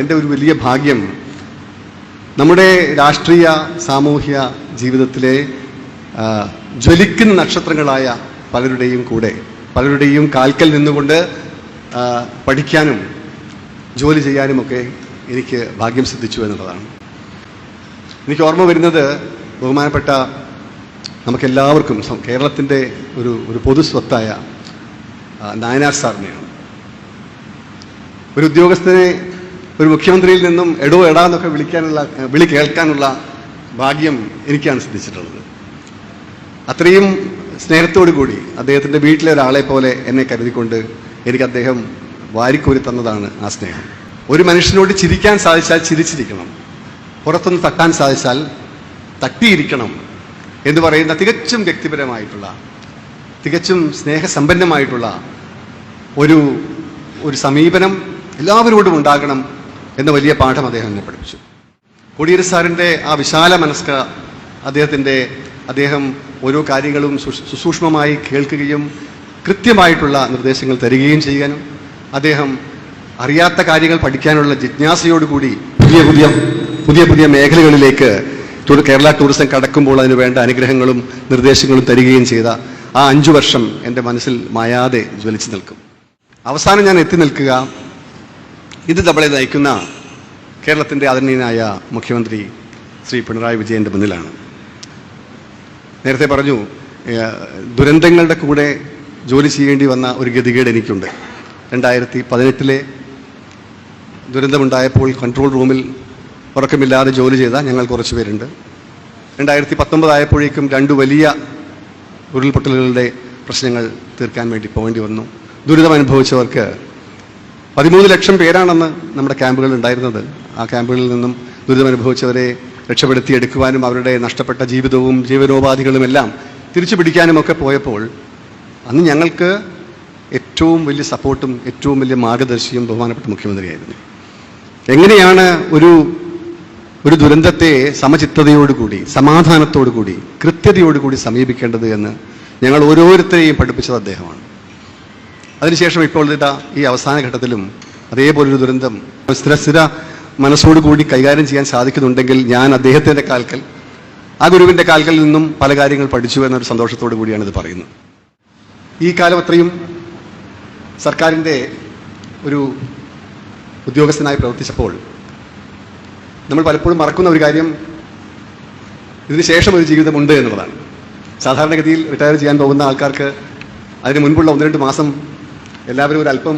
എന്റെ ഒരു വലിയ ഭാഗ്യം നമ്മുടെ രാഷ്ട്രീയ സാമൂഹ്യ ജീവിതത്തിലെ ജ്വലിക്കുന്ന നക്ഷത്രങ്ങളായ പലരുടെയും കൂടെ പലരുടെയും കാൽക്കൽ നിന്നുകൊണ്ട് പഠിക്കാനും ജോലി ചെയ്യാനുമൊക്കെ എനിക്ക് ഭാഗ്യം സിദ്ധിച്ചു എന്നുള്ളതാണ്. എനിക്ക് ഓർമ്മ വരുന്നത് ബഹുമാനപ്പെട്ട നമുക്കെല്ലാവർക്കും കേരളത്തിന്റെ ഒരു ഒരു പൊതു സ്വത്തായ നായനാർ സാറിനെയാണ്. ഒരു ഉദ്യോഗസ്ഥനെ ഒരു മുഖ്യമന്ത്രിയിൽ നിന്നും എടോ എടാ എന്നൊക്കെ വിളിക്കാനുള്ള വിളി കേൾക്കാനുള്ള ഭാഗ്യം എനിക്കാണ് സിദ്ധിച്ചിട്ടുള്ളത്. അത്രയും സ്നേഹത്തോടു കൂടി അദ്ദേഹത്തിന്റെ വീട്ടിലെ ഒരാളെ പോലെ എന്നെ കരുതിക്കൊണ്ട് എനിക്ക് അദ്ദേഹം വാരിക്കോരി തന്നതാണ് ആ സ്നേഹം. ഒരു മനുഷ്യനോട് ചിരിക്കാൻ സാധിച്ചാൽ ചിരിച്ചിരിക്കണം. പുറത്തുനിന്ന് തട്ടാൻ സാധിച്ചാൽ തട്ടിയിരിക്കണം എന്ന് പറയുന്ന തികച്ചും വ്യക്തിപരമായിട്ടുള്ള തികച്ചും സ്നേഹസമ്പന്നമായിട്ടുള്ള ഒരു ഒരു സമീപനം എല്ലാവരോടും ഉണ്ടാകണം എന്ന വലിയ പാഠം അദ്ദേഹം എന്നെ പഠിപ്പിച്ചു. കൊടിയേരി സാറിന്റെ ആ വിശാല മനസ്ക അദ്ദേഹത്തിന്റെ അദ്ദേഹം ഓരോ കാര്യങ്ങളും സുസൂക്ഷ്മമായി കേൾക്കുകയും കൃത്യമായിട്ടുള്ള നിർദ്ദേശങ്ങൾ തരികയും ചെയ്യാനും അദ്ദേഹം അറിയാത്ത കാര്യങ്ങൾ പഠിക്കാനുള്ള ജിജ്ഞാസയോടുകൂടി പുതിയ പുതിയ പുതിയ പുതിയ മേഖലകളിലേക്ക് കേരള ടൂറിസം കടക്കുമ്പോൾ അതിന് വേണ്ട അനുഗ്രഹങ്ങളും നിർദ്ദേശങ്ങളും തരികയും ചെയ്ത ആ അഞ്ചു വർഷം എന്റെ മനസ്സിൽ മായാതെ ജ്വലിച്ചു നിൽക്കും. അവസാനം ഞാൻ എത്തി നിൽക്കുക. ഇത് നമ്മളെ നയിക്കുന്ന കേരളത്തിന്റെ ആദരണീയനായ മുഖ്യമന്ത്രി ശ്രീ പിണറായി വിജയന്റെ മുന്നിലാണ്. നേരത്തെ പറഞ്ഞു ദുരന്തങ്ങളുടെ കൂടെ ജോലി ചെയ്യേണ്ടി വന്ന ഒരു ഗതികേട് എനിക്കുണ്ട്. രണ്ടായിരത്തി പതിനെട്ടിലെ ദുരന്തമുണ്ടായപ്പോൾ കൺട്രോൾ റൂമിൽ ഉറക്കമില്ലാതെ ജോലി ചെയ്ത ഞങ്ങൾ കുറച്ച് പേരുണ്ട്. രണ്ടായിരത്തി പത്തൊമ്പതായപ്പോഴേക്കും രണ്ട് വലിയ ഉരുൾപൊട്ടലുകളുടെ പ്രശ്നങ്ങൾ തീർക്കാൻ വേണ്ടി പോകേണ്ടി വന്നു. ദുരിതം അനുഭവിച്ചവർക്ക് പതിമൂന്ന് ലക്ഷം പേരാണെന്ന് നമ്മുടെ ക്യാമ്പുകളിൽ ഉണ്ടായിരുന്നത്. ആ ക്യാമ്പുകളിൽ നിന്നും ദുരിതമനുഭവിച്ചവരെ രക്ഷപ്പെടുത്തിയെടുക്കുവാനും അവരുടെ നഷ്ടപ്പെട്ട ജീവിതവും ജീവനോപാധികളുമെല്ലാം തിരിച്ചു പിടിക്കാനുമൊക്കെ പോയപ്പോൾ അന്ന് ഞങ്ങൾക്ക് ഏറ്റവും വലിയ സപ്പോർട്ടും ഏറ്റവും വലിയ മാർഗദർശിയും ബഹുമാനപ്പെട്ട മുഖ്യമന്ത്രിയായിരുന്നു. എങ്ങനെയാണ് ഒരു ഒരു ദുരന്തത്തെ സമചിത്തതയോടുകൂടി സമാധാനത്തോടുകൂടി കൃത്യതയോടുകൂടി സമീപിക്കേണ്ടത് എന്ന് ഞങ്ങൾ ഓരോരുത്തരെയും പഠിപ്പിച്ചത് അദ്ദേഹമാണ്. അതിനുശേഷം ഇപ്പോൾ ഇതാ ഈ അവസാന ഘട്ടത്തിലും അതേപോലൊരു ദുരന്തം സ്ഥിര സ്ഥിര മനസ്സോടുകൂടി കൈകാര്യം ചെയ്യാൻ സാധിക്കുന്നുണ്ടെങ്കിൽ ഞാൻ അദ്ദേഹത്തിന്റെ കാൽക്കൽ ആ ഗുരുവിന്റെ കാൽക്കൽ നിന്നും പല കാര്യങ്ങൾ പഠിച്ചു എന്നൊരു സന്തോഷത്തോടു കൂടിയാണ് ഇത് പറയുന്നത്. ഈ കാലം അത്രയും സർക്കാരിന്റെ ഒരു ഉദ്യോഗസ്ഥനായി പ്രവർത്തിച്ചപ്പോൾ നമ്മൾ പലപ്പോഴും മറക്കുന്ന ഒരു കാര്യം ഇതിനുശേഷം ഒരു ജീവിതമുണ്ട് എന്നുള്ളതാണ്. സാധാരണഗതിയിൽ റിട്ടയർ ചെയ്യാൻ പോകുന്ന ആൾക്കാർക്ക് അതിന് മുൻപുള്ള ഒന്ന് രണ്ട് മാസം എല്ലാവരും ഒരു അല്പം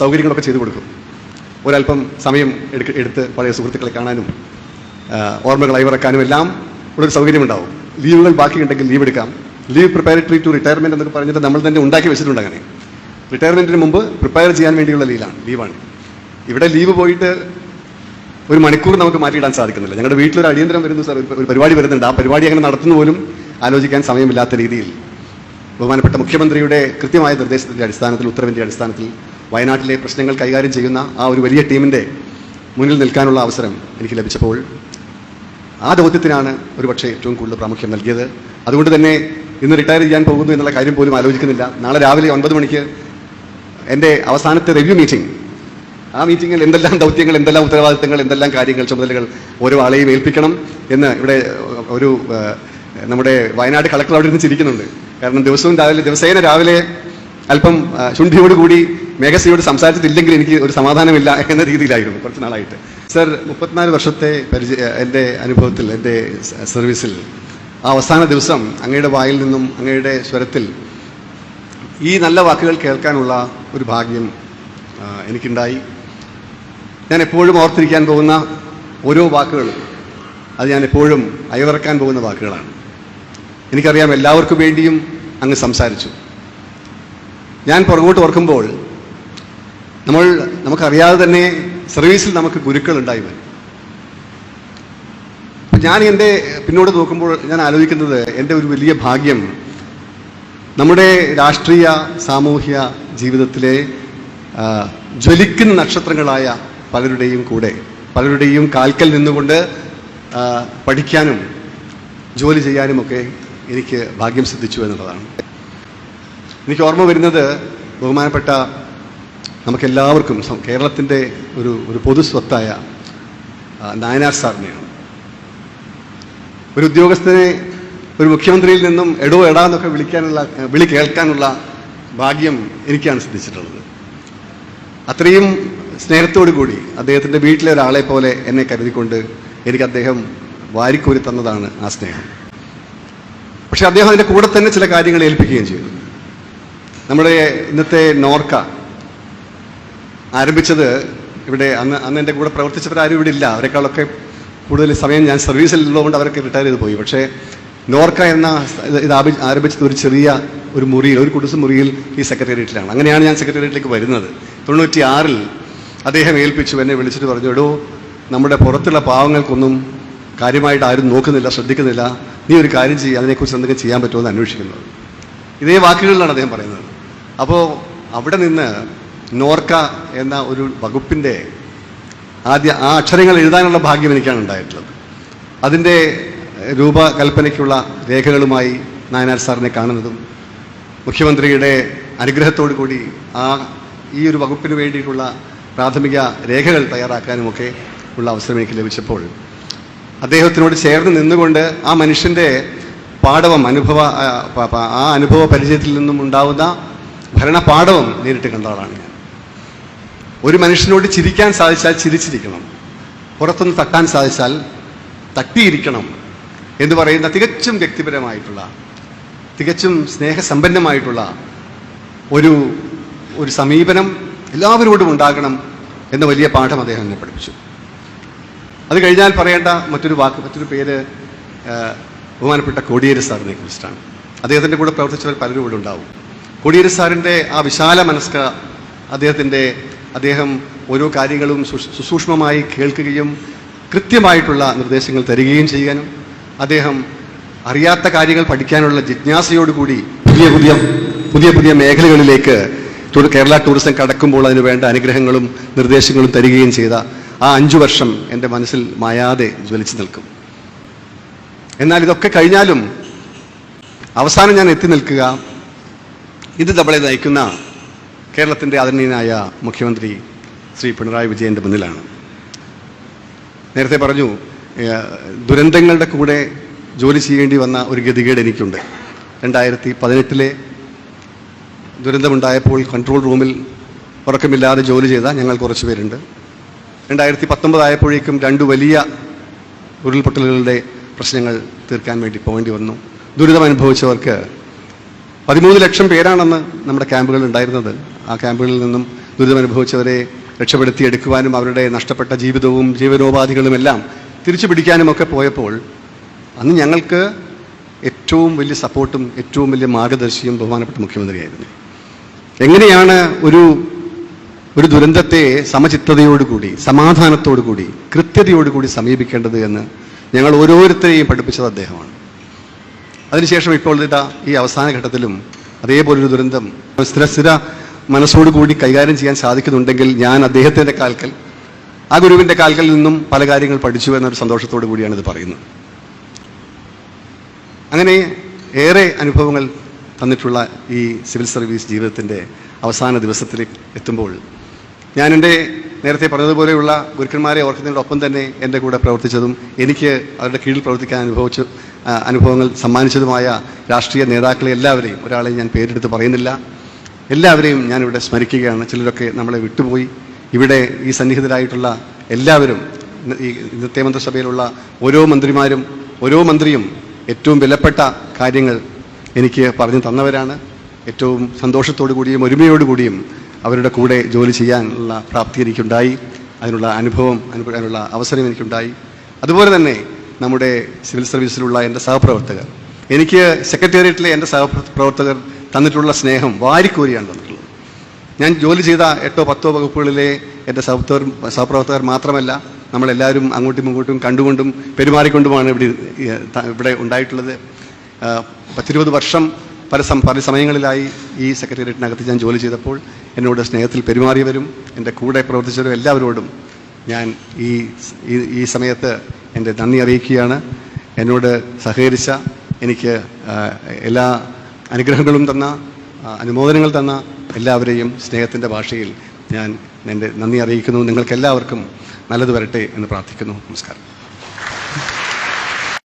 സൗകര്യങ്ങളൊക്കെ ചെയ്തു കൊടുക്കും. ഒരല്പം സമയം എടുക്ക എടുത്ത് പഴയ സുഹൃത്തുക്കളെ കാണാനും ഓർമ്മകൾ അയവിറക്കാനും എല്ലാം ഉള്ളൊരു സൗകര്യമുണ്ടാവും. ലീവുകൾ ബാക്കിയുണ്ടെങ്കിൽ ലീവ് എടുക്കാം. ലീവ് പ്രിപ്പയറേറ്ററി ടു റിട്ടയർമെന്റ് എന്നൊക്കെ പറഞ്ഞിട്ട് നമ്മൾ തന്നെ ഉണ്ടാക്കി വെച്ചിട്ടുണ്ട് അങ്ങനെ. റിട്ടയർമെന്റിന് മുമ്പ് പ്രിപ്പയർ ചെയ്യാൻ വേണ്ടിയുള്ള ലീവാണ് ലീവാണ്. ഇവിടെ ലീവ് പോയിട്ട് ഒരു മണിക്കൂർ നമുക്ക് മാറ്റിയിടാൻ സാധിക്കുന്നില്ല. ഞങ്ങളുടെ വീട്ടിലൊരു അടിയന്തരം വരുന്നു സാർ ഒരു പരിപാടി വരുന്നുണ്ട്. ആ പരിപാടി അങ്ങനെ നടത്തുന്ന പോലും ആലോചിക്കാൻ സമയമില്ലാത്ത രീതിയിൽ ബഹുമാനപ്പെട്ട മുഖ്യമന്ത്രിയുടെ കൃത്യമായ നിർദ്ദേശത്തിന്റെ അടിസ്ഥാനത്തിൽ ഉത്തരവിന്റെ അടിസ്ഥാനത്തിൽ വയനാട്ടിലെ പ്രശ്നങ്ങൾ കൈകാര്യം ചെയ്യുന്ന ആ ഒരു വലിയ ടീമിന്റെ മുന്നിൽ നിൽക്കാനുള്ള അവസരം എനിക്ക് ലഭിച്ചപ്പോൾ ആ ദൗത്യത്തിനാണ് ഒരു പക്ഷേ ഏറ്റവും കൂടുതൽ പ്രാമുഖ്യം നൽകിയത്. അതുകൊണ്ട് തന്നെ ഇന്ന് റിട്ടയർ ചെയ്യാൻ പോകുന്നു എന്നുള്ള കാര്യം പോലും ആലോചിക്കുന്നില്ല. നാളെ രാവിലെ ഒൻപത് മണിക്ക് എന്റെ അവസാനത്തെ റിവ്യൂ മീറ്റിംഗ് ആ മീറ്റിങ്ങിൽ എന്തെല്ലാം ദൗത്യങ്ങൾ എന്തെല്ലാം ഉത്തരവാദിത്തങ്ങൾ എന്തെല്ലാം കാര്യങ്ങൾ ചുമതലകൾ ഓരോ ആളെയും ഏൽപ്പിക്കണം എന്ന് ഇവിടെ ഒരു നമ്മുടെ വയനാട് കളക്ടർ അവിടെ ഇരുന്ന് ചിരിക്കുന്നുണ്ട്. കാരണം ദിവസവും രാവിലെ ദിവസേന രാവിലെ അല്പം ശുണ്ഠിയോടുകൂടി മേഘശ്രീയോട് സംസാരിച്ചിട്ടില്ലെങ്കിൽ എനിക്ക് ഒരു സമാധാനമില്ല എന്ന രീതിയിലായിരുന്നു കുറച്ച് നാളായിട്ട്. സർ മുപ്പത്തിനാല് വർഷത്തെ പരിചയ എന്റെ അനുഭവത്തിൽ എന്റെ സർവീസിൽ ആ അവസാന ദിവസം അങ്ങയുടെ വായിൽ നിന്നും അങ്ങയുടെ സ്വരത്തിൽ ഈ നല്ല വാക്കുകൾ കേൾക്കാനുള്ള ഒരു ഭാഗ്യം എനിക്കുണ്ടായി. ഞാൻ എപ്പോഴും ഓർത്തിരിക്കാൻ പോകുന്ന ഓരോ വാക്കുകളും അത് ഞാൻ എപ്പോഴും അയവിറക്കാൻ പോകുന്ന വാക്കുകളാണ്. എനിക്കറിയാം എല്ലാവർക്കും വേണ്ടിയും അങ്ങ് സംസാരിച്ചു. ഞാൻ പുറകോട്ട് ഓർക്കുമ്പോൾ നമ്മൾ നമുക്കറിയാതെ തന്നെ സർവീസിൽ നമുക്ക് ഗുരുക്കൾ ഉണ്ടായി വരും. ഞാൻ എന്റെ പിന്നോട്ട് നോക്കുമ്പോൾ ഞാൻ ആലോചിക്കുന്നത് എന്റെ ഒരു വലിയ ഭാഗ്യം നമ്മുടെ രാഷ്ട്രീയ സാമൂഹ്യ ജീവിതത്തിലെ ജ്വലിക്കുന്ന നക്ഷത്രങ്ങളായ പലരുടെയും കൂടെ പലരുടെയും കാൽക്കൽ നിന്നുകൊണ്ട് പഠിക്കാനും ജോലി ചെയ്യാനുമൊക്കെ എനിക്ക് ഭാഗ്യം സിദ്ധിച്ചു എന്നുള്ളതാണ്. എനിക്ക് ഓർമ്മ വരുന്നത് ബഹുമാനപ്പെട്ട നമുക്കെല്ലാവർക്കും കേരളത്തിന്റെ ഒരു ഒരു പൊതു സ്വത്തായ ആ, നായനാർ സാറിനെയാണ്. ഒരു ഉദ്യോഗസ്ഥനെ ഒരു മുഖ്യമന്ത്രിയിൽ നിന്നും എടോ എടാ എന്നൊക്കെ വിളിക്കാനുള്ള വിളി കേൾക്കാനുള്ള ഭാഗ്യം എനിക്കാണ് സിദ്ധിച്ചിട്ടുള്ളത്. അത്രയും സ്നേഹത്തോടു കൂടി അദ്ദേഹത്തിന്റെ വീട്ടിലെ ഒരാളെ പോലെ എന്നെ കരുതിക്കൊണ്ട് എനിക്ക് അദ്ദേഹം വാരിക്കോരി തന്നതാണ് ആ സ്നേഹം. പക്ഷേ അദ്ദേഹം അതിന്റെ കൂടെ തന്നെ ചില കാര്യങ്ങൾ ഏൽപ്പിക്കുകയും ചെയ്തു. നമ്മുടെ ഇന്നത്തെ നോർക്ക ആരംഭിച്ചത് ഇവിടെ അന്ന് അന്ന് എന്റെ കൂടെ പ്രവർത്തിച്ചവരാരും ഇവിടെ ഇല്ല. അവരെക്കാളൊക്കെ കൂടുതൽ സമയം ഞാൻ സർവീസിൽ ഉള്ളതുകൊണ്ട് അവരൊക്കെ റിട്ടയർ ചെയ്ത് പോയി. പക്ഷേ നോർക്ക എന്ന ഇത് ആരംഭിച്ചത് ഒരു ചെറിയ ഒരു മുറിയിൽ ഒരു കുടിസ് മുറിയിൽ ഈ സെക്രട്ടേറിയറ്റിലാണ് അങ്ങനെയാണ് ഞാൻ സെക്രട്ടേറിയറ്റിലേക്ക് വരുന്നത്. തൊണ്ണൂറ്റി ആറിൽ അദ്ദേഹം ഏൽപ്പിച്ചു എന്നെ വിളിച്ചിട്ട് പറഞ്ഞു എടോ നമ്മുടെ പുറത്തുള്ള പാവങ്ങൾക്കൊന്നും കാര്യമായിട്ട് ആരും നോക്കുന്നില്ല ശ്രദ്ധിക്കുന്നില്ല. നീ ഒരു കാര്യം ചെയ്യുക അതിനെക്കുറിച്ച് എന്തെങ്കിലും ചെയ്യാൻ പറ്റുമോ എന്ന് അന്വേഷിക്കുന്നത് ഇതേ വാക്കുകളിലാണ് അദ്ദേഹം പറയുന്നത്. അപ്പോൾ അവിടെ നിന്ന് നോർക്ക എന്ന ഒരു വകുപ്പിന്റെ ആദ്യ ആ അക്ഷരങ്ങൾ എഴുതാനുള്ള ഭാഗ്യം എനിക്കാണ് ഉണ്ടായിട്ടുള്ളത്. അതിന്റെ രൂപകൽപ്പനയ്ക്കുള്ള രേഖകളുമായി നായനാർ സാറിനെ കാണുന്നതും മുഖ്യമന്ത്രിയുടെ അനുഗ്രഹത്തോടു കൂടി ആ ഈ ഒരു വകുപ്പിന് വേണ്ടിയിട്ടുള്ള പ്രാഥമിക രേഖകൾ തയ്യാറാക്കാനുമൊക്കെ ഉള്ള അവസരം എനിക്ക് ലഭിച്ചപ്പോൾ അദ്ദേഹത്തിനോട് ചേർന്ന് നിന്നുകൊണ്ട് ആ മനുഷ്യന്റെ പാഠവം അനുഭവ ആ, അനുഭവ പരിചയത്തിൽ നിന്നും ഉണ്ടാവുന്ന ഭരണപാഠവം നേരിട്ട് കണ്ട ആളാണ് ഞാൻ. ഒരു മനുഷ്യനോട് ചിരിക്കാൻ സാധിച്ചാൽ ചിരിച്ചിരിക്കണം. പുറത്തുനിന്ന് തട്ടാൻ സാധിച്ചാൽ തട്ടിയിരിക്കണം എന്ന് പറയുന്ന തികച്ചും വ്യക്തിപരമായിട്ടുള്ള തികച്ചും സ്നേഹസമ്പന്നമായിട്ടുള്ള ഒരു ഒരു സമീപനം എല്ലാവരോടും ഉണ്ടാകണം എന്ന വലിയ പാഠം അദ്ദേഹം എന്നെ പഠിപ്പിച്ചു. അത് കഴിഞ്ഞാൽ പറയേണ്ട മറ്റൊരു വാക്ക് മറ്റൊരു പേര് ബഹുമാനപ്പെട്ട കോടിയേരി സാറിനെ കുറിച്ചിട്ടാണ് അദ്ദേഹത്തിന്റെ കൂടെ പ്രവർത്തിച്ചവർ പലരും ഇവിടെ ഉണ്ടാവും. കോടിയേരി സാറിന്റെ ആ വിശാല മനസ്ക അദ്ദേഹത്തിന്റെ അദ്ദേഹം ഓരോ കാര്യങ്ങളും സുസൂക്ഷ്മമായി കേൾക്കുകയും കൃത്യമായിട്ടുള്ള നിർദ്ദേശങ്ങൾ തരികയും ചെയ്യാനും അദ്ദേഹം അറിയാത്ത കാര്യങ്ങൾ പഠിക്കാനുള്ള ജിജ്ഞാസയോടുകൂടി പുതിയ പുതിയ പുതിയ പുതിയ മേഖലകളിലേക്ക് കേരള ടൂറിസം കടക്കുമ്പോൾ അതിന് വേണ്ട അനുഗ്രഹങ്ങളും നിർദ്ദേശങ്ങളും തരികയും ചെയ്ത ആ അഞ്ചു വർഷം എന്റെ മനസ്സിൽ മായാതെ ജ്വലിച്ചു നിൽക്കും. എന്നാൽ ഇതൊക്കെ കഴിഞ്ഞാലും അവസാനം ഞാൻ എത്തി നിൽക്കുക. ഇത് നമ്മളെ നയിക്കുന്ന കേരളത്തിന്റെ ആദരണീയനായ മുഖ്യമന്ത്രി ശ്രീ പിണറായി വിജയന്റെ മുന്നിലാണ്. നേരത്തെ പറഞ്ഞു ദുരന്തങ്ങളുടെ കൂടെ ജോലി ചെയ്യേണ്ടി വന്ന ഒരു ഗതികേട് എനിക്കുണ്ട്. രണ്ടായിരത്തി പതിനെട്ടിലെ ദുരന്തമുണ്ടായപ്പോൾ കൺട്രോൾ റൂമിൽ ഉറക്കമില്ലാതെ ജോലി ചെയ്ത ഞങ്ങൾ കുറച്ച് പേരുണ്ട്. രണ്ടായിരത്തി പത്തൊമ്പതായപ്പോഴേക്കും രണ്ട് വലിയ ഉരുൾപൊട്ടലുകളുടെ പ്രശ്നങ്ങൾ തീർക്കാൻ വേണ്ടി പോകേണ്ടി വന്നു. ദുരിതം അനുഭവിച്ചവർക്ക് പതിമൂന്ന് ലക്ഷം പേരാണെന്ന് നമ്മുടെ ക്യാമ്പുകളിൽ ഉണ്ടായിരുന്നത്. ആ ക്യാമ്പുകളിൽ നിന്നും ദുരിതമനുഭവിച്ചവരെ രക്ഷപ്പെടുത്തിയെടുക്കുവാനും അവരുടെ നഷ്ടപ്പെട്ട ജീവിതവും ജീവനോപാധികളും എല്ലാം തിരിച്ചു പിടിക്കാനുമൊക്കെ പോയപ്പോൾ അന്ന് ഞങ്ങൾക്ക് ഏറ്റവും വലിയ സപ്പോർട്ടും ഏറ്റവും വലിയ മാർഗദർശിയും ബഹുമാനപ്പെട്ട മുഖ്യമന്ത്രിയായിരുന്നു. എങ്ങനെയാണ് ഒരു ഒരു ദുരന്തത്തെ സമചിത്തതയോടുകൂടി സമാധാനത്തോടുകൂടി കൃത്യതയോടുകൂടി സമീപിക്കേണ്ടത് എന്ന് ഞങ്ങൾ ഓരോരുത്തരെയും പഠിപ്പിച്ചത് അദ്ദേഹമാണ്. അതിനുശേഷം ഇപ്പോൾ ഇതാ ഈ അവസാന ഘട്ടത്തിലും അതേപോലൊരു ദുരന്തം സ്ഥിര സ്ഥിര മനസ്സോടുകൂടി കൈകാര്യം ചെയ്യാൻ സാധിക്കുന്നുണ്ടെങ്കിൽ ഞാൻ അദ്ദേഹത്തിന്റെ കാൽക്കൽ ആ ഗുരുവിന്റെ കാൽക്കൽ നിന്നും പല കാര്യങ്ങൾ പഠിച്ചു എന്നൊരു സന്തോഷത്തോടു കൂടിയാണ് ഇത് പറയുന്നത്. അങ്ങനെ ഏറെ അനുഭവങ്ങൾ തന്നിട്ടുള്ള ഈ സിവിൽ സർവീസ് ജീവിതത്തിന്റെ അവസാന ദിവസത്തിലേക്ക് എത്തുമ്പോൾ ഞാൻ എന്റെ നേരത്തെ പറഞ്ഞതുപോലെയുള്ള ഗുരുക്കന്മാരെ ഓർക്കുന്നതിനോടൊപ്പം തന്നെ എന്റെ കൂടെ പ്രവർത്തിച്ചതും എനിക്ക് അവരുടെ കീഴിൽ പ്രവർത്തിക്കാൻ അനുഭവിച്ച അനുഭവങ്ങൾ സമ്മാനിച്ചതുമായ രാഷ്ട്രീയ നേതാക്കളെ എല്ലാവരെയും ഒരാളെയും ഞാൻ പേരെടുത്ത് പറയുന്നില്ല. എല്ലാവരെയും ഞാനിവിടെ സ്മരിക്കുകയാണ്. ചിലരൊക്കെ നമ്മളെ വിട്ടുപോയി. ഇവിടെ ഈ സന്നിഹിതരായിട്ടുള്ള എല്ലാവരും ഈ ഇന്നത്തെ മന്ത്രിസഭയിലുള്ള ഓരോ മന്ത്രിമാരും ഓരോ മന്ത്രിയും ഏറ്റവും വിലപ്പെട്ട കാര്യങ്ങൾ എനിക്ക് പറഞ്ഞു തന്നവരാണ്. ഏറ്റവും സന്തോഷത്തോടു കൂടിയും ഒരുമയോടു കൂടിയും അവരുടെ കൂടെ ജോലി ചെയ്യാനുള്ള പ്രാപ്തി എനിക്കുണ്ടായി. അതിനുള്ള അനുഭവം അനുഭവിക്കാനുള്ള അവസരം എനിക്കുണ്ടായി. അതുപോലെ തന്നെ നമ്മുടെ സിവിൽ സർവീസിലുള്ള എന്റെ സഹപ്രവർത്തകർ. എനിക്ക് സെക്രട്ടേറിയറ്റിലെ എന്റെ സഹപ്രവർത്തകർ തന്നിട്ടുള്ള സ്നേഹം വാരിക്കോരിയാണ് തന്നിട്ടുള്ളത്. ഞാൻ ജോലി ചെയ്ത എട്ടോ പത്തോ വകുപ്പുകളിലെ എന്റെ സഹപ്രവർ സഹപ്രവർത്തകർ മാത്രമല്ല നമ്മളെല്ലാവരും അങ്ങോട്ടും ഇങ്ങോട്ടും കണ്ടുകൊണ്ടും പെരുമാറിക്കൊണ്ടുമാണ് ഇവിടെ ഇവിടെ ഉണ്ടായിട്ടുള്ളത്. പത്തിരുപത് വർഷം പല സം പല സമയങ്ങളിലായി ഈ സെക്രട്ടേറിയറ്റിനകത്ത് ഞാൻ ജോലി ചെയ്തപ്പോൾ എന്നോട് സ്നേഹത്തിൽ പെരുമാറിയവരും എന്റെ കൂടെ പ്രവർത്തിച്ചവരും എല്ലാവരോടും ഞാൻ ഈ- ഈ സമയത്ത് എന്റെ നന്ദി അറിയിക്കുകയാണ്. എന്നോട് സഹകരിച്ച എനിക്ക് എല്ലാ അനുഗ്രഹങ്ങളും തന്ന അനുമോദനങ്ങൾ തന്ന എല്ലാവരെയും സ്നേഹത്തിന്റെ ഭാഷയിൽ ഞാൻ എന്റെ നന്ദി അറിയിക്കുന്നു. നിങ്ങൾക്കെല്ലാവർക്കും നല്ലത് വരട്ടെ എന്ന് പ്രാർത്ഥിക്കുന്നു. നമസ്കാരം.